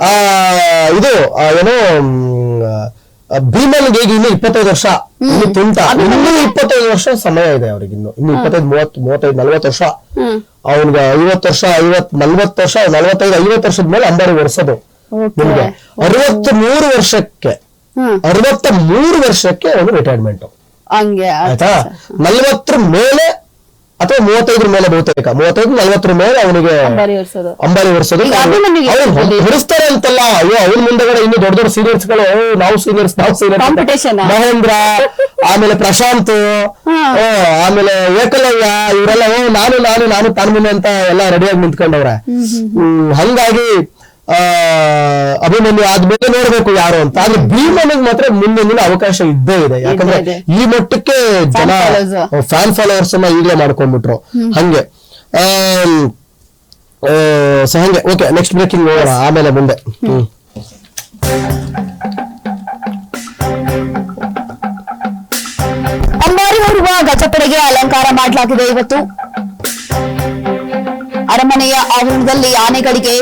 ಆ ಇದು ಏನು ಭೀಮನ್ಗೆ ಈಗ ಇನ್ನು ಇಪ್ಪತ್ತೈದು ವರ್ಷ. ಇನ್ನು ತುಂಟ. ಇನ್ನು ಇಪ್ಪತ್ತೈದು ವರ್ಷ ಸಮಯ ಇದೆ ಅವ್ರಿಗೆ ಇನ್ನು. ಇನ್ನು ಇಪ್ಪತ್ತೈದು ಮೂವತ್ ಮೂವತ್ತೈದು ನಲ್ವತ್ತು ವರ್ಷ. ಅವ್ನಿಗೆ ಐವತ್ತು ವರ್ಷ ಐವತ್ ನಲ್ವತ್ತು ವರ್ಷ ನಲ್ವತ್ತೈದು ಐವತ್ತು ವರ್ಷದ ಮೇಲೆ ಅಂಬಾರಿ ಓಕೆ ನಿಮ್ಗೆ. ಅರವತ್ತ್ ಮೂರು ವರ್ಷಕ್ಕೆ ಅರವತ್ತ ಮೂರು ವರ್ಷಕ್ಕೆ ಅವನು ರಿಟೈರ್ಮೆಂಟ್ ಆಯ್ತಾ. ನಲ್ವತ್ತರ ಮೇಲೆ ಅಥವಾ ಮೂವತ್ತೈದರ ಮೇಲೆ ಬಹುತೇಕ. ಮೂವತ್ತೈದು ನಲ್ವತ್ತರ ಮೇಲೆ ಅವನಿಗೆ ಅಂಬಾರಿ ಅಭಿಮನ್ಯುಗೆ ಹೊರಿಸ್ತಾರೆ ಅಂತಲ್ಲ. ಅಯ್ಯೋ ಅವ್ರ ಮುಂದೆಗಡೆ ಇನ್ನು ದೊಡ್ಡ ದೊಡ್ಡ ಸೀನಿಯರ್ಸ್ಗಳು "ಓ, ನಾವು ಸೀನಿಯರ್ಸ್ ನಾವು ಸೀನಿಯರ್ಸ್? ಮಹೇಂದ್ರ ಆಮೇಲೆ ಪ್ರಶಾಂತ್ ಆಮೇಲೆ ಏಕಲವ್ಯ ಇವರೆಲ್ಲ ಓ ನಾನು ನಾನು ನಾನು ಮುಂದೆ ಅಂತ ಎಲ್ಲ ರೆಡಿಯಾಗಿ ನಿಂತ್ಕೊಂಡವ್ರೆ. ಹ್ಮ್, ಹಂಗಾಗಿ ಅಭಿಮನ್ಯು ಆದ್ಮೇಲೆ ನೋಡ್ಬೇಕು ಯಾರು ಅಂತ. ಆದ್ರೆ ಭೀಮನಿಗೆ ಮಾತ್ರ ಮುಂದೆ ಮುಂದೆ ಅವಕಾಶ ಇದ್ದೇ ಇದೆ. ಯಾಕಂದ್ರೆ ಈ ಮಟ್ಟಕ್ಕೆ ಜನ ಫ್ಯಾನ್ ಫಾಲೋವರ್ಸ್ ಅನ್ನ ಈಗಲೇ ಮಾಡ್ಕೊಂಡ್ಬಿಟ್ರು. ಹಂಗೆ. ಸೊ ಹಂಗೆ. ಓಕೆ ನೆಕ್ಸ್ಟ್ ಬ್ರೇಕಿಂಗ್ ನೋಡೋಣ ಆಮೇಲೆ ಮುಂದೆ. ಹ್ಮ್. ಅಂಬಾರಿ ಹೊರುವ ಗಜಪಡೆಗೆ ಅಲಂಕಾರ ಮಾಡಲಾಗಿದೆ ಇವತ್ತು. ಅರಮನೆಯ ಆವರಣದಲ್ಲಿ ಆನೆಗಳಿಗೆ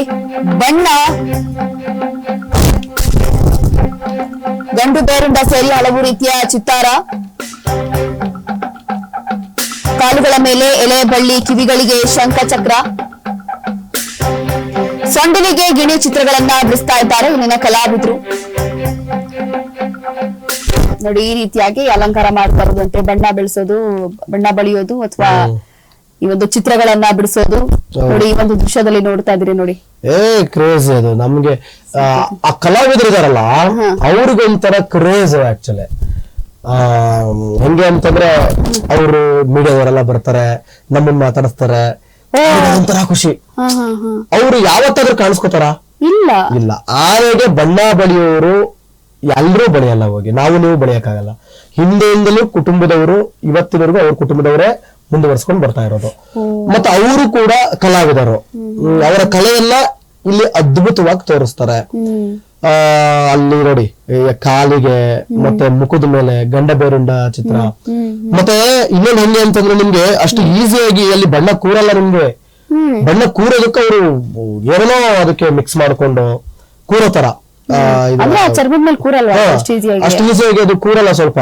ಬಣ್ಣ. ಗಂಡು ಬೇರುಂಡ ಸೇರಿ ಹಲವು ರೀತಿಯ ಚಿತ್ತಾರ. ಕಾಲುಗಳ ಮೇಲೆ ಎಲೆ, ಬಳ್ಳಿ, ಕಿವಿಗಳಿಗೆ ಶಂಖಚಕ್ರ. ಸೊಂಡಿಲಿಗೆ ಗಿಣಿ ಚಿತ್ರಗಳನ್ನ ಬಿಡಿಸ್ತಾ ಇದ್ದಾರೆ ಇಲ್ಲಿನ ಕಲಾವಿದರು. ನೋಡಿ, ಈ ರೀತಿಯಾಗಿ ಅಲಂಕಾರ ಮಾಡ್ತಾ ಇರೋದಂತೆ ಬಣ್ಣ ಬೆಳೆಸೋದು, ಬಣ್ಣ ಬಳಿಯೋದು ಅಥವಾ ಈ ಒಂದು ಚಿತ್ರಗಳನ್ನ ಬಿಡಿಸೋದು. ನೋಡಿ ಈ ಒಂದು ದೃಶ್ಯದಲ್ಲಿ ನೋಡ್ತಾ ಇದ್ರಿ ನೋಡಿ. ಏ ಕ್ರೇಜ್ ಅದು. ನಮ್ಗೆ ಆ, ಕಲಾವಿದರು ಇದಾರಲ್ಲ ಅವ್ರಿಗೊಂಥರ ಕ್ರೇಜ್ ಆಕ್ಚುಲಿ ಆ ಹೆಂಗೆ ಅಂತಂದ್ರೆ ಅವರು ಮೀಡಿಯಾದವರೆಲ್ಲ ಬರ್ತಾರೆ ನಮ್ಮನ್ನ ಮಾತಾಡಿಸ್ತಾರೆ. ಒಂಥರ ಖುಷಿ. ಅವ್ರು ಯಾವತ್ತಾದ್ರೂ ಕಾಣಿಸ್ಕೋತಾರ? ಇಲ್ಲ. ಇಲ್ಲ. ಆರೋಗ್ಯ ಬಣ್ಣ ಬಳಿಯೋರು ಎಲ್ಲರೂ ಬಳಿಯಲ್ಲ ಹೋಗಿ. ನಾವು ನೀವು ಬಳಿಯಕ್ಕಾಗಲ್ಲ. ಹಿಂದೆಯಿಂದಲೂ ಕುಟುಂಬದವರು ಇವತ್ತಿನವರೆಗೂ ಅವ್ರ ಕುಟುಂಬದವರೇ ಮುಂದುವರ್ಸ್ಕೊಂಡು ಬರ್ತಾ ಇರೋದು. ಮತ್ತೆ ಅವರು ಕೂಡ ಕಲಾವಿದರು. ಅವರ ಕಲೆಯೆಲ್ಲ ಇಲ್ಲಿ ಅದ್ಭುತವಾಗಿ ತೋರಿಸ್ತಾರೆ. ಆ ಅಲ್ಲಿ ನೋಡಿ ಕಾಲಿಗೆ ಮತ್ತೆ ಮುಖದ ಮೇಲೆ ಗಂಡ ಬೇರುಂಡ ಚಿತ್ರ. ಮತ್ತೆ ಇನ್ನೊಂದು ಹೆಂಗೆ ಅಂತಂದ್ರೆ ನಿಮ್ಗೆ ಅಷ್ಟು ಈಸಿಯಾಗಿ ಅಲ್ಲಿ ಬಣ್ಣ ಕೂರಲ್ಲ ನಿಮ್ಗೆ. ಬಣ್ಣ ಕೂರೋದಕ್ಕೆ ಅವರು ಏನೋ ಅದಕ್ಕೆ ಮಿಕ್ಸ್ ಮಾಡ್ಕೊಂಡು ಕೂರೋ ತರ. ಅಷ್ಟು ಈಸಿಯಾಗಿ ಅದು ಕೂರಲ್ಲ ಸ್ವಲ್ಪ.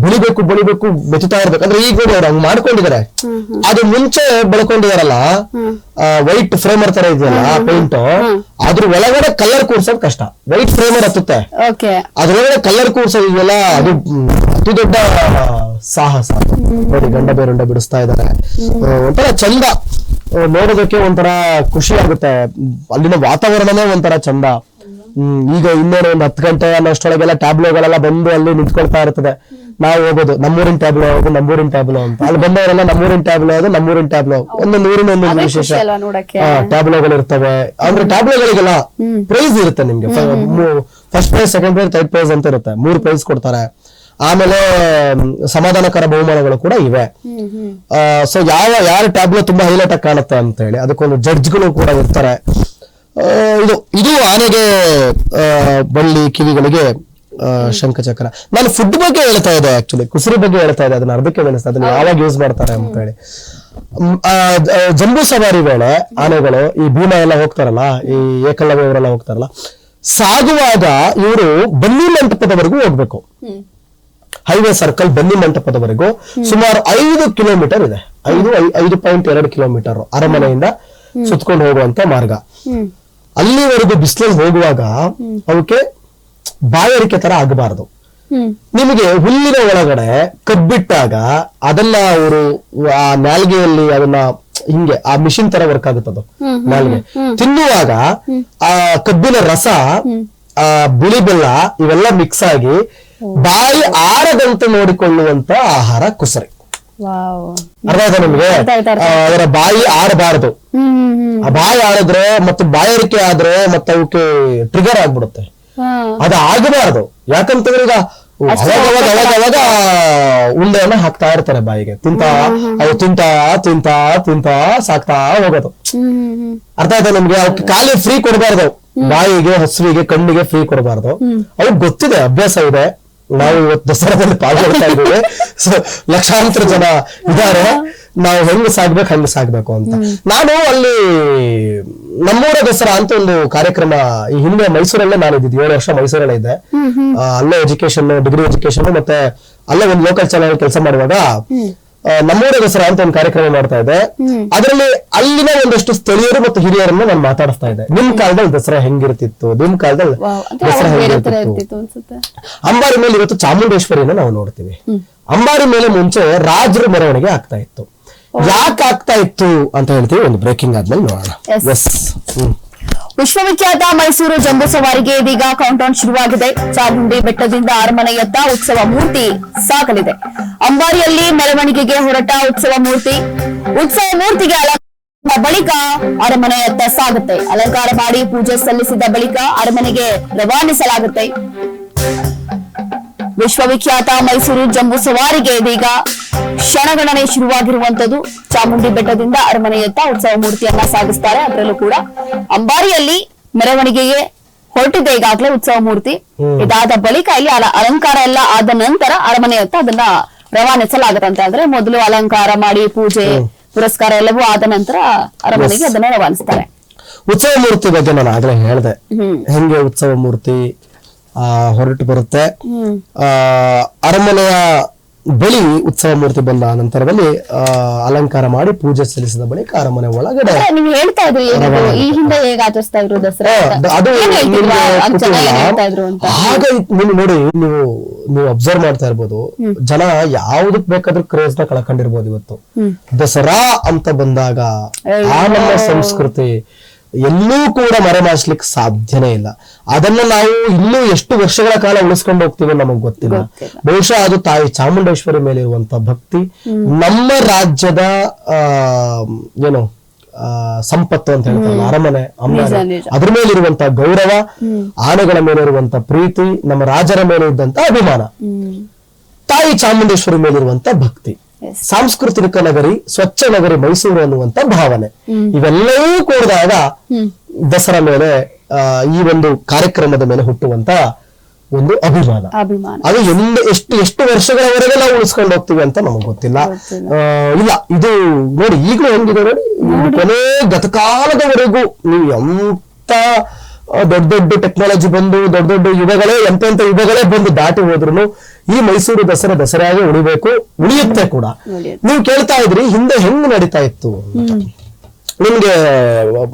ಬಳಿಬೇಕು ಬೆಳಿಬೇಕು ಬೆಚ್ಚುತ್ತಾ ಇರ್ಬೇಕು. ಅಂದ್ರೆ ಈಗ ನೋಡಿ ಅವ್ರು ಹಂಗ್ ಮಾಡ್ಕೊಂಡಿದ್ದಾರೆ ಅದು ಮುಂಚೆ ಬೆಳ್ಕೊಂಡಿದಾರಲ್ಲ ವೈಟ್ ಫ್ರೇಮರ್ ತರ ಇದೆಯಲ್ಲ ಪೇಂಟ್ ಅದ್ರ ಒಳಗಡೆ ಕಲರ್ ಕೂರ್ಸೋದ್ ಕಷ್ಟ. ವೈಟ್ ಫ್ರೇಮರ್ ಹತ್ತುತ್ತೆ. ಅದ್ರೊಳಗಡೆ ಕಲರ್ ಕೂರ್ಸೋದು ಇದೆಯಲ್ಲ ಅದು ಅತಿ ದೊಡ್ಡ ಸಾಹಸ. ನೋಡಿ ಗಂಡ ಬೇರುಂಡ ಬಿಡಿಸ್ತಾ ಇದ್ದಾರೆ ಆ, ಒಂಥರ ಚಂದ. ನೋಡೋದಕ್ಕೆ ಒಂಥರ ಖುಷಿ ಆಗುತ್ತೆ. ಅಲ್ಲಿನ ವಾತಾವರಣನೇ ಒಂಥರ ಚಂದ. ಈಗ ಇನ್ನೇನು ಒಂದು ಹತ್ತು ಗಂಟೆ ಅನ್ನೋಷ್ಟೊಳಗೆಲ್ಲ ಟ್ಯಾಬ್ಲೋಗಳೆಲ್ಲ ಬಂದು ಅಲ್ಲಿ ನಿಂತ್ಕೊಳ್ತಾ ಇರ್ತದೆ. ನಾವು ಹೋಗೋದು ನಮ್ಮೂರಿನ ಟ್ಯಾಬ್ಲೋ ಹೋಗೋದು ನಮ್ಮೂರಿನ ಟ್ಯಾಬ್ಲೋ ಅಂತ. ಅಲ್ಲಿ ಬಂದವರೆಲ್ಲ ನಮ್ಮೂರಿನ ಟ್ಯಾಬ್ಲೋ ಅದು ನಮ್ಮೂರಿನ ಟ್ಯಾಬ್ಲೋ ಒಂದು ಊರಿನ ಒಂದು ವಿಶೇಷ. ಟ್ಯಾಬ್ಲೋಗಳು ಇರ್ತವೆ. ಅಂದ್ರೆ ಟ್ಯಾಬ್ಲೋಗಳಿಗೆಲ್ಲ ಪ್ರೈಸ್ ಇರುತ್ತೆ ನಿಮ್ಗೆ. First prize second prize third prize ಅಂತ ಇರುತ್ತೆ. ಮೂರು ಪ್ರೈಸ್ ಕೊಡ್ತಾರೆ. ಆಮೇಲೆ ಸಮಾಧಾನಕರ ಬಹುಮಾನಗಳು ಕೂಡ ಇವೆ. ಸೊ ಯಾವ ಯಾರ ಟ್ಯಾಬ್ಲೋ ತುಂಬಾ ಹೈಲೈಟ್ ಆಗಿ ಕಾಣುತ್ತೆ ಅಂತ ಹೇಳಿ ಅದಕ್ಕೊಂದು ಜಡ್ಜ್ಗಳು ಕೂಡ ಇರ್ತಾರೆ. ಇದು ಇದು ಆನೆಗೆ ಬಳ್ಳಿ, ಕಿವಿಗಳಿಗೆ ಶಂಖಚಕ್ರ. ನಾನು ಫುಡ್ ಬಗ್ಗೆ ಹೇಳ್ತಾ ಇದ್ದೆ ಆಕ್ಚುಲಿ ಕುಸುರಿ ಬಗ್ಗೆ ಹೇಳ್ತಾ ಇದ್ದೆ, ಅದನ್ನ ಅರ್ಧಕ್ಕೆ ಬೆಳೆಸ್ತಾ ಅದನ್ನ ಯಾವಾಗ ಯೂಸ್ ಮಾಡ್ತಾರೆ ಅಂತ ಹೇಳಿ. ಜಂಬೂ ಸವಾರಿ ವೇಳೆ ಆನೆಗಳು ಈ ಭೀಮ ಎಲ್ಲ ಹೋಗ್ತಾರಲ್ಲ, ಈ ಏಕಲವ್ಯ ಇವರೆಲ್ಲ ಹೋಗ್ತಾರಲ್ಲ, ಸಾಗುವಾಗ ಇವರು ಬನ್ನಿ ಮಂಟಪದವರೆಗೂ ಹೋಗ್ಬೇಕು. ಹೈವೇ ಸರ್ಕಲ್ ಬನ್ನಿ ಮಂಟಪದವರೆಗೂ ಸುಮಾರು ಐದು ಕಿಲೋಮೀಟರ್ ಇದೆ. ಐದು ಐದು ಪಾಯಿಂಟ್ ಎರಡು ಕಿಲೋಮೀಟರ್ ಅರಮನೆಯಿಂದ ಸುತ್ಕೊಂಡು ಹೋಗುವಂತ ಮಾರ್ಗ. ಅಲ್ಲಿವರೆಗೂ ಬಿಸಿಲಲ್ಲಿ ಹೋಗುವಾಗ ಅವಕ್ಕೆ ಬಾಯಾರಿಕೆ ತರ ಆಗಬಾರದು. ನಿಮಗೆ ಹುಲ್ಲಿನ ಒಳಗಡೆ ಕಬ್ಬಿಟ್ಟಾಗ ಅದನ್ನ ಅವರು ಆ ನಾಲ್ಗೆಯಲ್ಲಿ ಅದನ್ನ ಹಿಂಗೆ ಆ ಮಿಷಿನ್ ತರ ವರ್ಕ್ ಆಗುತ್ತದು ನಾಲ್ಗೆ. ತಿನ್ನುವಾಗ ಆ ಕಬ್ಬಿನ ರಸ ಆ ಬಿಳಿ ಬೆಲ್ಲ ಇವೆಲ್ಲ ಮಿಕ್ಸ್ ಆಗಿ ಬಾಯಿ ಆರದಂತೆ ನೋಡಿಕೊಳ್ಳುವಂತ ಆಹಾರ ಕುಸರಿ. ಅರ್ಥ ಆಯ್ತಾ ನಿಮ್ಗೆ? ಅದರ ಬಾಯಿ ಹ್ಮ್ ಆ ಬಾಯಿ ಆಡಿದ್ರೆ ಮತ್ತು ಬಾಯಾರಿಕೆ ಆದ್ರೆ ಮತ್ತೆ ಅವಕ್ಕೆ ಟ್ರಿಗರ್ ಆಗ್ಬಿಡುತ್ತೆ. ಅದು ಆಗಬಾರದು. ಯಾಕಂತಂದ್ರೆ ಈಗ ಅವಾಗ ಅವಾಗ ಉಂಡೆಯನ್ನ ಹಾಕ್ತಾ ಇರ್ತಾರೆ ಬಾಯಿಗೆ. ತಿಂತ ಅವು ತಿಂತ ತಿಂತ ತಿಂತ ಸಾಕ್ತಾ ಹೋಗೋದು. ಅರ್ಥ ಆಯ್ತಾ ನಿಮ್ಗೆ? ಅವಕ್ಕೆ ಖಾಲಿ ಫ್ರೀ ಕೊಡಬಾರ್ದು. ಬಾಯಿಗೆ ಹಸುವಿಗೆ ಕಣ್ಣಿಗೆ ಫ್ರೀ ಕೊಡಬಾರ್ದು. ಅವ್ರಿಗೆ ಗೊತ್ತಿದೆ ಅಭ್ಯಾಸ ಇದೆ. ನಾವು ಇವತ್ತು ದಸರಾದಲ್ಲಿ ಪಾಲ್ಗೊಳ್ತಾ ಇದ್ದೇವೆ. ಸೊ ಲಕ್ಷಾಂತರ ಜನ ಇದಾರೆ ನಾವು ಹೆಂಗ್ ಸಾಗ್ಬೇಕು ಹಂಗ್ ಸಾಗ್ಬೇಕು ಅಂತ. ನಾನು ಅಲ್ಲಿ ನಮ್ಮೂರ ದಸರಾ ಅಂತ ಒಂದು ಕಾರ್ಯಕ್ರಮ ಈ ಹಿಂದೆ ಮೈಸೂರಲ್ಲೇ ನಾನು ಇದ್ದಿದ್ದು ಏಳು ವರ್ಷ ಮೈಸೂರಲ್ಲೇ ಇದ್ದೆ ಆ, ಅಲ್ಲೇ ಎಜುಕೇಶನ್ ಡಿಗ್ರಿ ಎಜುಕೇಶನ್ ಮತ್ತೆ ಅಲ್ಲೇ ಒಂದು ಲೋಕಲ್ ಚಾನಲ್ ಕೆಲಸ ಮಾಡುವಾಗ ನಮ್ಮೂರ ದಸರಾ ಅಂತ ಒಂದು ಕಾರ್ಯಕ್ರಮ ಮಾಡ್ತಾ ಇದೆ. ಅದರಲ್ಲಿ ಅಲ್ಲಿನ ಒಂದಷ್ಟು ಸ್ಥಳೀಯರು ಮತ್ತು ಹಿರಿಯರನ್ನ ನಾನು ಮಾತಾಡಿಸ್ತಾ ಇದ್ದೆ. ನಿಮ್ ಕಾಲದಲ್ಲಿ ದಸರಾ ಹೆಂಗಿರ್ತಿತ್ತು? ನಿಮ್ ಕಾಲದಲ್ಲಿ ದಸರಾ ಹೆಂಗಿರ್ತಿತ್ತು? ಅಂಬಾರಿ ಮೇಲೆ ಇವತ್ತು ಚಾಮುಂಡೇಶ್ವರಿನ ನಾವು ನೋಡ್ತೀವಿ. ಅಂಬಾರಿ ಮೇಲೆ ಮುಂಚೆ ರಾಜರ ಮೆರವಣಿಗೆ ಆಗ್ತಾ ಇತ್ತು. ಯಾಕೆ ಆಗ್ತಾ ಇತ್ತು ಅಂತ ಹೇಳ್ತೀವಿ ಒಂದು ಬ್ರೇಕಿಂಗ್ ಆದ್ಮೇಲೆ ನೋಡೋಣ. Yes hmm. ವಿಶ್ವವಿಖ್ಯಾತ ಮೈಸೂರು ಜಂಬೂ ಸವಾರಿಗೆ ಇದೀಗ ಕೌಂಟೌನ್ ಶುರುವಾಗಿದೆ. ಚಾಮುಂಡಿ ಬೆಟ್ಟದಿಂದ ಅರಮನೆಯತ್ತ ಉತ್ಸವ ಮೂರ್ತಿ ಸಾಗಲಿದೆ. ಅಂಬಾರಿಯಲ್ಲಿ ಮೆರವಣಿಗೆಗೆ ಹೊರಟ ಉತ್ಸವ ಮೂರ್ತಿ. ಉತ್ಸವ ಮೂರ್ತಿಗೆ ಅಲಂಕಾರ ಬಳಿಕ ಅರಮನೆಯತ್ತ ಸಾಗುತ್ತೆ. ಅಲಂಕಾರ ಮಾಡಿ ಪೂಜೆ ಸಲ್ಲಿಸಿದ ಬಳಿಕ ಅರಮನೆಗೆ ರವಾನಿಸಲಾಗುತ್ತೆ. ವಿಶ್ವವಿಖ್ಯಾತ ಮೈಸೂರು ಜಂಬೂ ಸವಾರಿಗೆ ಇದೀಗ ಕ್ಷಣಗಣನೆ ಶುರುವಾಗಿರುವಂತದ್ದು ಚಾಮುಂಡಿ ಬೆಟ್ಟದಿಂದ ಅರಮನೆಯತ್ತ ಉತ್ಸವ ಮೂರ್ತಿಯನ್ನ ಸಾಗಿಸ್ತಾರೆ. ಅದರಲ್ಲೂ ಕೂಡ ಅಂಬಾರಿಯಲ್ಲಿ ಮೆರವಣಿಗೆಗೆ ಹೊರಟಿದೆ ಈಗಾಗಲೇ ಉತ್ಸವ ಮೂರ್ತಿ. ಇದಾದ ಬಳಿಕ ಇಲ್ಲಿ ಅಲ- ಅಲಂಕಾರ ಎಲ್ಲ ಆದ ನಂತರ ಅರಮನೆಯತ್ತ ಅದನ್ನ ರವಾನಿಸಲಾಗುತ್ತಂತೆ ಅಂದ್ರೆ ಮೊದಲು ಅಲಂಕಾರ ಮಾಡಿ ಪೂಜೆ ಪುರಸ್ಕಾರ ಎಲ್ಲವೂ ಆದ ನಂತರ ಅರಮನೆಗೆ ಅದನ್ನ ರವಾನಿಸ್ತಾರೆ. ಉತ್ಸವ ಮೂರ್ತಿ ಬಗ್ಗೆ ನಾನು ಆದ್ರೆ ಹೇಳ್ದೆ. ಹೆಂಗೆ ಉತ್ಸವ ಮೂರ್ತಿ ಆ ಹೊರಟು ಬರುತ್ತೆ. ಆ ಅರಮನೆಯ ಬಳಿ ಉತ್ಸವ ಮೂರ್ತಿ ಬಂದ ನಂತರದಲ್ಲಿ ಅಲಂಕಾರ ಮಾಡಿ ಪೂಜೆ ಸಲ್ಲಿಸಿದ ಬಳಿಕ ಅರಮನೆ ಒಳಗಡೆ ನೀವು ಹೇಳ್ತಾ ಇದ್ರಿ ಈ ಹಿಂದೆ ಹೇಗೆ ಆಚರಿಸ್ತಾ ಇದ್ರು ದಸರಾ ಅದು ಆಗ ನೀವು ನೋಡಿ ನೀವು ನೀವು ಅಬ್ಸರ್ವ್ ಮಾಡ್ತಾ ಇರ್ಬೋದು ಜನ ಯಾವ್ದಕ್ ಬೇಕಾದ್ರೂ ಕ್ರೇಜ್ನ ಕಳ್ಕೊಂಡಿರ್ಬೋದು ಇವತ್ತು. ದಸರಾ ಅಂತ ಬಂದಾಗ ಆ ನಮ್ಮ ಸಂಸ್ಕೃತಿ ಎಲ್ಲೂ ಕೂಡ ಮರೆಮಾಚ್ಲಿಕ್ಕೆ ಸಾಧ್ಯನೇ ಇಲ್ಲ. ಅದನ್ನ ನಾವು ಇನ್ನೂ ಎಷ್ಟು ವರ್ಷಗಳ ಕಾಲ ಉಳಿಸ್ಕೊಂಡು ಹೋಗ್ತೀವಿ ನಮಗ್ ಗೊತ್ತಿಲ್ಲ. ಬಹುಶಃ ಅದು ತಾಯಿ ಚಾಮುಂಡೇಶ್ವರಿ ಮೇಲೆ ಇರುವಂತ ಭಕ್ತಿ ನಮ್ಮ ರಾಜ್ಯದ ಏನು ಆ, ಸಂಪತ್ತು ಅಂತ ಹೇಳ್ತಾರೆ ಅರಮನೆ ಅಂಬಾರಿ ಅದ್ರ ಮೇಲೆ ಮೇಲಿರುವಂತ ಗೌರವ ಆನೆಗಳ ಮೇಲೆ ಇರುವಂತ ಪ್ರೀತಿ ನಮ್ಮ ರಾಜರ ಮೇಲೆ ಇದ್ದಂತ ಅಭಿಮಾನ. ತಾಯಿ ಚಾಮುಂಡೇಶ್ವರಿ ಮೇಲಿರುವಂತ ಭಕ್ತಿ. ಸಾಂಸ್ಕೃತಿಕ ನಗರಿ ಸ್ವಚ್ಛ ನಗರಿ ಮೈಸೂರು ಅನ್ನುವಂತ ಭಾವನೆ. ಇವೆಲ್ಲವೂ ಕೂಡಿದಾಗ ದಸರಾ ಮೇಲೆ ಈ ಒಂದು ಕಾರ್ಯಕ್ರಮದ ಮೇಲೆ ಹುಟ್ಟುವಂತ ಒಂದು ಅಭಿಮಾನ. ಅದು ಎಂದ ಎಷ್ಟು ಎಷ್ಟು ವರ್ಷಗಳವರೆಗೆ ನಾವು ಉಳಿಸ್ಕೊಂಡು ಹೋಗ್ತೀವಿ ಅಂತ ನಮಗೆ ಗೊತ್ತಿಲ್ಲ. ಇಲ್ಲ ಇದು ನೋಡಿ ಈಗಲೂ ಹೆಂಗಿದೆ ನೋಡಿ. ಕೊನೆ ಗತಕಾಲದವರೆಗೂ ನೀವು ಎಂತ ದೊಡ್ಡ ದೊಡ್ಡ ಟೆಕ್ನಾಲಜಿ ಬಂದು ದೊಡ್ಡ ದೊಡ್ಡ ಯುಗಗಳೇ ಎಂತೆಂತ ಯುಗಗಳೇ ಬಂದು ದಾಟಿ ಹೋದ್ರು ಈ ಮೈಸೂರು ದಸರಾ ದಸರಾಗೆ ಉಳಿಬೇಕು ಉಳಿಯುತ್ತೆ ಕೂಡ. ನೀವು ಕೇಳ್ತಾ ಇದ್ರಿ ಹಿಂದೆ ಹೆಂಗ್ ನಡೀತಾ ಇತ್ತು. ನಿಮ್ಗೆ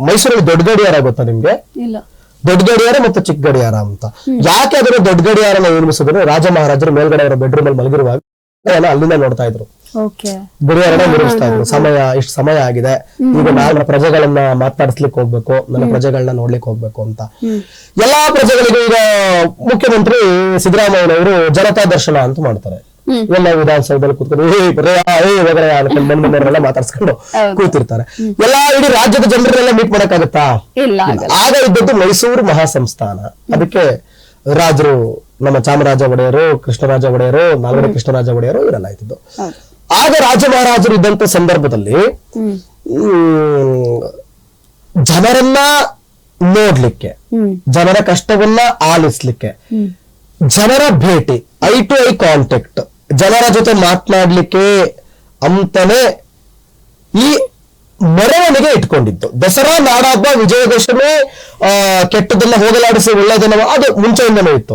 ಮೈಸೂರಲ್ಲಿ ದೊಡ್ಡ ಗಡಿಯಾರ ಗೊತ್ತಾ ನಿಮ್ಗೆ? ದೊಡ್ಡ ಗಡಿಯಾರ ಮತ್ತು ಚಿಕ್ಕ ಗಡಿಯಾರ ಅಂತ. ಯಾಕೆ ಅದರ ದೊಡ್ಡ ಗಡಿಯಾರನ ನಿರ್ಮಿಸಿದ್ರೆ? ರಾಜ ಮಹಾರಾಜರು ಮೇಲ್ಗಡೆ ಅವರ ಬೆಡ್ರೂಮ್ ಅಲ್ಲಿ ಮಲಗಿರುವಾಗ. ಅಲ್ಲಿಂದ ನೋಡ್ತಾ ಇದ್ರು. ಓಕೆ. ಮುಗಿಸ್ತಾ ಇದ್ರು. ಸಮಯ ಇಷ್ಟು ಸಮಯ ಆಗಿದೆ. ಈಗ ನಾನು ಪ್ರಜೆಗಳನ್ನ ಮಾತಾಡಿಸ್ಲಿಕ್ಕೆ ಹೋಗ್ಬೇಕು ನನ್ನ ಪ್ರಜೆಗಳನ್ನ ನೋಡ್ಲಿಕ್ಕೆ ಹೋಗ್ಬೇಕು ಅಂತ. ಎಲ್ಲಾ ಪ್ರಜೆಗಳಿಗೂ ಈಗ ಮುಖ್ಯಮಂತ್ರಿ ಸಿದ್ದರಾಮಯ್ಯನವರು ಜನತಾ ದರ್ಶನ ಅಂತ ಮಾಡ್ತಾರೆ. ಎಲ್ಲ ವಿಧಾನಸೌಧದಲ್ಲಿ ಕೂತ್ಕೊಂಡು ಏ ಏ ಹೋಗರೆಯ ಅನ್ಕೊಂಡು ಬಂದ್ ಬಂದವರೆಲ್ಲ ಮಾತಾಡ್ಸ್ಕೊಂಡು ಕೂತಿರ್ತಾರೆ. ಎಲ್ಲಾ ಇಡೀ ರಾಜ್ಯದ ಜನರನ್ನೆಲ್ಲ ಮೀಟ್ ಮಾಡಕ್ಕಾಗತ್ತಾ? ಆಗ ಇದ್ದದ್ದು ಮೈಸೂರು ಮಹಾಸಂಸ್ಥಾನ. ಅದಕ್ಕೆ ರಾಜರು ನಮ್ಮ ಚಾಮರಾಜ ಒಡೆಯರು ಕೃಷ್ಣರಾಜ ಒಡೆಯರು ನಾಲ್ವಡಿ ಕೃಷ್ಣರಾಜ ಒಡೆಯರು ಇವರೆಲ್ಲ ಇದ್ದಿದ್ದು. ಆಗ ರಾಜ ಮಹಾರಾಜರು ಇದ್ದಂತ ಸಂದರ್ಭದಲ್ಲಿ ಜನರನ್ನ ನೋಡ್ಲಿಕ್ಕೆ ಜನರ ಕಷ್ಟವನ್ನ ಆಲಿಸ್ಲಿಕ್ಕೆ ಜನರ ಭೇಟಿ ಐ ಟು ಐ ಕಾಂಟ್ಯಾಕ್ಟ್ ಜನರ ಜೊತೆ ಮಾತನಾಡ್ಲಿಕ್ಕೆ ಅಂತಾನೆ ಈ ಮೆರವಣಿಗೆ ಇಟ್ಕೊಂಡಿತ್ತು ದಸರಾ ನಾಡಹಬ್ಬ ವಿಜಯದಶಮಿ ಆ ಕೆಟ್ಟದನ್ನ ಹೋಗಲಾಡಿಸಿ ಒಳ್ಳೆದನ್ನ ಅದು ಮುಂಚೆಯಿಂದನೂ ಇತ್ತು.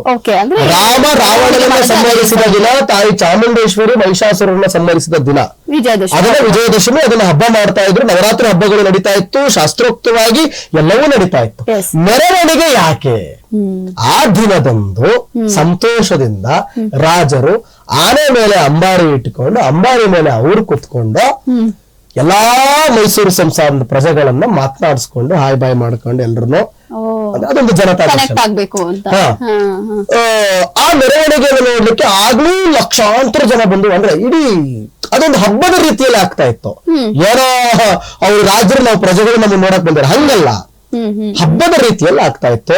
ರಾಮ ರಾವಣನನ್ನ ಸಂಹರಿಸಿದ ದಿನ ತಾಯಿ ಚಾಮುಂಡೇಶ್ವರಿ ಮಹಿಷಾಸುರನ್ನ ಸಂಹರಿಸಿದ ದಿನ. ವಿಜಯದಶಮಿ. ಅದನ್ನ ವಿಜಯದಶಮಿ ಅದನ್ನ ಹಬ್ಬ ಮಾಡ್ತಾ ಇದ್ರು. ನವರಾತ್ರಿ ಹಬ್ಬಗಳು ನಡೀತಾ ಇತ್ತು ಶಾಸ್ತ್ರೋಕ್ತವಾಗಿ ಎಲ್ಲವೂ ನಡೀತಾ ಇತ್ತು. ಮೆರವಣಿಗೆ ಯಾಕೆ? ಆ ದಿನದಂದು ಸಂತೋಷದಿಂದ ರಾಜರು ಆನೆ ಮೇಲೆ ಅಂಬಾರಿ ಇಟ್ಕೊಂಡು ಅಂಬಾರಿ ಮೇಲೆ ಅವರು ಕುತ್ಕೊಂಡು ಎಲ್ಲಾ ಮೈಸೂರು ಸಂಸಾರದ ಪ್ರಜೆಗಳನ್ನ ಮಾತನಾಡಿಸ್ಕೊಂಡು ಹಾಯ್ ಬಾಯ್ ಮಾಡ್ಕೊಂಡು ಎಲ್ರು ಅದೊಂದು ಜನತಾ ಆ, ಮೆರವಣಿಗೆಯನ್ನು ನೋಡ್ಲಿಕ್ಕೆ ಆಗ್ಲೂ ಲಕ್ಷಾಂತರ ಜನ ಬಂದು ಅಂದ್ರೆ ಇಡೀ ಅದೊಂದು ಹಬ್ಬದ ರೀತಿಯಲ್ಲಿ ಆಗ್ತಾ ಇತ್ತು. ಏನೋ ಅವ್ರು ರಾಜರು ನಾವು ಪ್ರಜೆಗಳು ನಮ್ಮನ್ನ ನೋಡಕ್ ಬಂದ್ರೆ ಹಂಗಲ್ಲ. ಹಬ್ಬದ ರೀತಿಯಲ್ಲಿ ಆಗ್ತಾ ಇತ್ತು.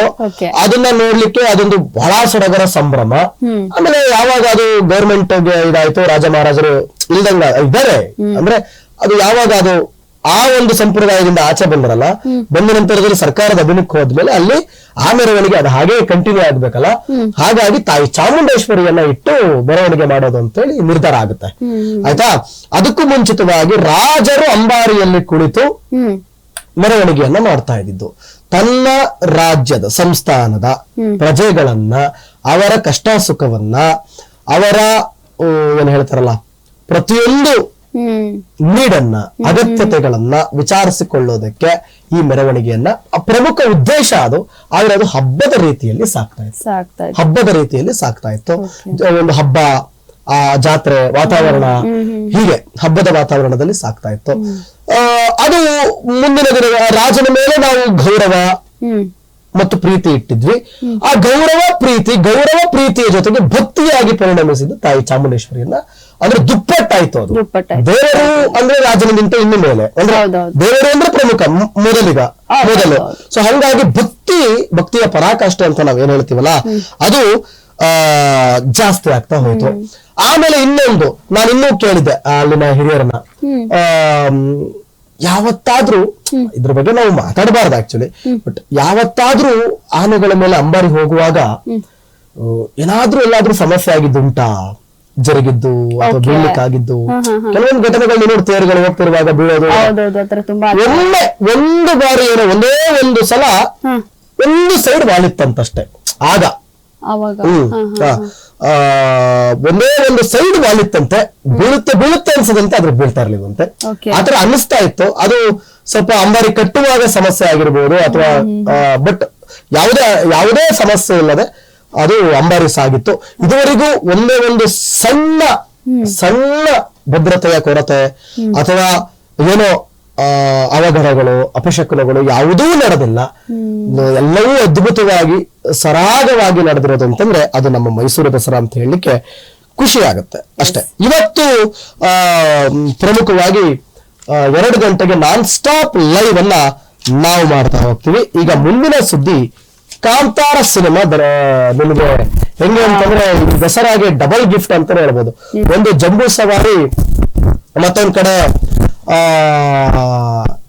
ಅದನ್ನ ನೋಡ್ಲಿಕ್ಕೆ ಅದೊಂದು ಬಹಳ ಸಡಗರ ಸಂಭ್ರಮ. ಆಮೇಲೆ ಯಾವಾಗ ಅದು ಗೌರ್ಮೆಂಟ್ ಇದಾಯ್ತು ರಾಜ ಮಹಾರಾಜರು ಇಲ್ದಂಗ ಇದ್ದಾರೆ. ಅಂದ್ರೆ ಅದು ಯಾವಾಗ ಅದು ಆ ಒಂದು ಸಂಪ್ರದಾಯದಿಂದ ಆಚೆ ಬಂದ್ರಲ್ಲ ಬಂದ ನಂತರದಲ್ಲಿ ಸರ್ಕಾರದ ಅಭಿಮುಖ ಹೋದ್ಮೇಲೆ ಅಲ್ಲಿ ಆ ಮೆರವಣಿಗೆ ಅದು ಹಾಗೆ ಕಂಟಿನ್ಯೂ ಆಗ್ಬೇಕಲ್ಲ? ಹಾಗಾಗಿ ತಾಯಿ ಚಾಮುಂಡೇಶ್ವರಿಯನ್ನ ಇಟ್ಟು ಮೆರವಣಿಗೆ ಮಾಡೋದು ಅಂತೇಳಿ ನಿರ್ಧಾರ ಆಗುತ್ತೆ. ಆಯ್ತಾ? ಅದಕ್ಕೂ ಮುಂಚಿತವಾಗಿ ರಾಜರು ಅಂಬಾರಿಯಲ್ಲಿ ಕುಳಿತು ಮೆರವಣಿಗೆಯನ್ನ ಮಾಡ್ತಾ ಇದ್ದಿದ್ದು. ತನ್ನ ರಾಜ್ಯದ ಸಂಸ್ಥಾನದ ಪ್ರಜೆಗಳನ್ನ ಅವರ ಕಷ್ಟ ಸುಖವನ್ನ ಅವರ ಏನ್ ಹೇಳ್ತಾರಲ್ಲ ಪ್ರತಿಯೊಂದು ನೀಡನ್ನ ಅಗತ್ಯತೆಗಳನ್ನ ವಿಚಾರಿಸಿಕೊಳ್ಳೋದಕ್ಕೆ ಈ ಮೆರವಣಿಗೆಯನ್ನ ಪ್ರಮುಖ ಉದ್ದೇಶ ಅದು. ಆದ್ರೆ ಅದು ಹಬ್ಬದ ರೀತಿಯಲ್ಲಿ ಸಾಕ್ತಾ ಇತ್ತು. ಹಬ್ಬದ ರೀತಿಯಲ್ಲಿ ಸಾಕ್ತಾ ಇತ್ತು. ಒಂದು ಹಬ್ಬ ಆ ಜಾತ್ರೆ ವಾತಾವರಣ ಹೀಗೆ ಹಬ್ಬದ ವಾತಾವರಣದಲ್ಲಿ ಸಾಕ್ತಾ ಇತ್ತು. ಅದು ಮುಂದಿನ ದಿನ ರಾಜನ ಮೇಲೆ ನಾವು ಗೌರವ ಮತ್ತು ಪ್ರೀತಿ ಇಟ್ಟಿದ್ವಿ. ಆ ಗೌರವ ಪ್ರೀತಿ ಗೌರವ ಪ್ರೀತಿಯ ಜೊತೆಗೆ ಭಕ್ತಿಯಾಗಿ ಪರಿಣಮಿಸಿದ್ದು ತಾಯಿ ಚಾಮುಂಡೇಶ್ವರಿಯನ್ನ. ಅಂದ್ರೆ ದುಪ್ಪಟ್ಟಾಯ್ತು ಅದು. ದೇವರು ಅಂದ್ರೆ ರಾಜನಿಗಿಂತ ಇನ್ನು ಮೇಲೆ. ಅಂದ್ರೆ. ದೇವರು ಅಂದ್ರೆ ಪ್ರಮುಖ ಮೊದಲಿಗ ಮೊದಲು. ಸೊ ಹಂಗಾಗಿ ಭಕ್ತಿ ಭಕ್ತಿಯ ಪರಾಕಾಷ್ಟ ಅಂತ ನಾವ್ ಏನ್ ಹೇಳ್ತೀವಲ್ಲ ಅದು ಆ ಜಾಸ್ತಿ ಆಗ್ತಾ ಹೋಯ್ತು. ಆಮೇಲೆ ಇನ್ನೊಂದು ನಾನು ಇನ್ನೂ ಕೇಳಿದ್ದೆ ಆ ಅಲ್ಲಿನ ಹಿರಿಯರನ್ನ. ಆಮ್, ಯಾವತ್ತಾದ್ರೂ ಇದ್ರ ಬಗ್ಗೆ ನಾವು ಮಾತಾಡಬಾರ್ದು ಆಕ್ಚುಲಿ ಬಟ್ ಯಾವತ್ತಾದ್ರೂ ಆನೆಗಳ ಮೇಲೆ ಅಂಬಾರಿ ಹೋಗುವಾಗ ಏನಾದ್ರೂ ಎಲ್ಲಾದ್ರೂ ಸಮಸ್ಯೆ ಆಗಿದ್ದುಂಟಾ? ಜರುಗಿದ್ದು ಅಥವಾ. ಬೀಳ್ಲಿಕ್ಕಾಗಿದ್ದು? ಕೆಲವೊಂದು ಘಟನೆಗಳು ನೋಡಿ ತೇರುಗಳು ಹೋಗ್ತಿರುವಾಗ ಬೀಳೋದು. ಒಳ್ಳೆ ಒಂದು ಬಾರಿ ಏನೋ ಒಂದೇ ಒಂದು ಸಲ ಒಂದು ಸೈಡ್ ವಾಲಿತ್ತಂತಷ್ಟೇ ಆಗ ಒಂದೇ ಒಂದು ಸೈಡ್ ವಾಲಿತ್ತಂತೆ ಬೀಳುತ್ತೆ ಬೀಳುತ್ತೆ ಅನ್ಸದಂತೆ ಅದ್ರ ಬೀಳ್ತಾ Okay. ಆತರ ಅನ್ನಿಸ್ತಾ ಇತ್ತು. ಅದು ಸ್ವಲ್ಪ ಅಂಬಾರಿ ಕಟ್ಟುವಾಗ ಸಮಸ್ಯೆ ಆಗಿರ್ಬೋದು ಅಥವಾ ಬಟ್ ಯಾವುದೇ ಯಾವುದೇ ಸಮಸ್ಯೆ ಇಲ್ಲದೆ ಅದು ಅಂಬಾರಿ ಸಾಗಿತ್ತು. ಇದುವರೆಗೂ ಒಂದೇ ಒಂದು ಸಣ್ಣ ಸಣ್ಣ ಭದ್ರತೆಯ ಕೊರತೆ ಅಥವಾ ಏನೋ ಅವಘಡಗಳು ಅಪಶಕುನಗಳು ಯಾವುದೂ ನಡೆದಿಲ್ಲ. ಎಲ್ಲವೂ ಅದ್ಭುತವಾಗಿ ಸರಾಗವಾಗಿ ನಡೆದಿರೋದು ಅಂತಂದ್ರೆ ಅದು ನಮ್ಮ ಮೈಸೂರು ದಸರಾ ಅಂತ ಹೇಳಲಿಕ್ಕೆ ಖುಷಿ ಆಗುತ್ತೆ ಅಷ್ಟೇ ಇವತ್ತು ಆ ಪ್ರಮುಖವಾಗಿ ಎರಡು ಗಂಟೆಗೆ ನಾನ್ ಸ್ಟಾಪ್ ಲೈವ್ ಅನ್ನ ನಾವು ಮಾಡ್ತಾ ಹೋಗ್ತೀವಿ. ಈಗ ಮುಂದಿನ ಸುದ್ದಿ ಕಾಂತಾರ ಸಿನಿಮಾ ನಿಮಗೆ ಹೆಂಗೆ ಅಂತಂದ್ರೆ ದಸರಾಗೆ ಡಬಲ್ ಗಿಫ್ಟ್ ಅಂತಾನೆ ಹೇಳ್ಬೋದು. ಒಂದು ಜಂಬೂ ಸವಾರಿ ಮತ್ತೊಂದ್ ಕಡೆ 啊。